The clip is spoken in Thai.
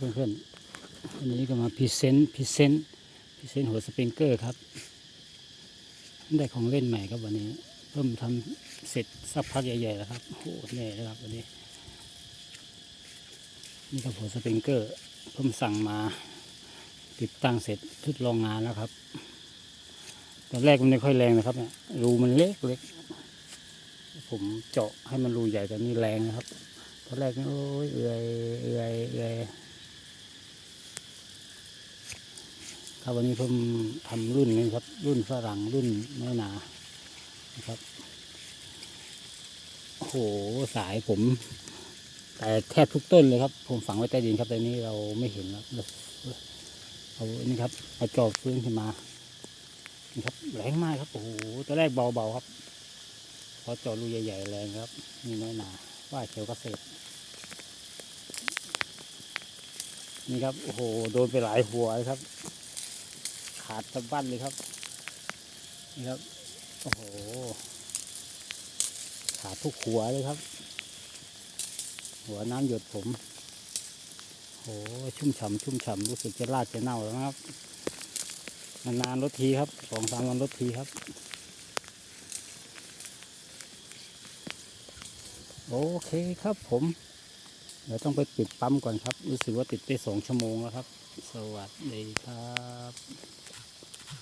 เพื่อนๆวันนี้ก็มาพรีเซนต์พรีเซนต์พรีเซนต์หัวสปริงเกอร์ครับ ได้ของเล่นใหม่ครับวันนี้ เพิ่มทำเสร็จสักพักใหญ่ๆแล้วครับโอ้โหเหนื่อยแล้วครับวันนี้ นี่ครับหัวสปริงเกอร์ เพิ่มสั่งมา ติดตั้งเสร็จทดลองงานแล้วครับตอนแรกมันไม่ค่อยแรงนะครับเนี่ยรูมันเล็กเล็กผมเจาะให้มันรูใหญ่แต่นี่แรงนะครับ ตอนแรกนี่โอ้ยเอื่อยเอื่อยเอื่อย ครับวันนี้ผมทำรุ่นนี้ครับ รุ่นฝรั่งรุ่นไม่หนานะครับโอ้โหสายผมแต่แทบทุกต้นเลยครับ ผมฝังไว้ใต้ดินครับแต่นี้เราไม่เห็นแล้วเอาอันนี้ครับเอาจอบฟื้นขึ้นมานี่ครับแรงมากครับโอ้โหตอนแรกเบาๆครับพอเจาะรูใหญ่ๆแรงครับนี่น้อยหนาว่าเขียวเกษตรนี่ครับโอ้โหโดนไปหลายหัวเลยครับ ขาดสะบั้นเลยครับ นี่ครับ โอ้โห ขาดทุกหัวเลยครับ หัวน้ำหยดผม โอ้โหชุ่มฉ่ำชุ่มฉ่ำรู้สึกจะลาดจะเน่าแล้วนะครับ นานๆรถทีครับสองสามวันรถทีครับ โอเคครับผมเดี๋ยวต้องไปปิดปั๊มก่อนครับ รู้สึกว่าติดได้สองชั่วโมงแล้วครับ สวัสดีครับ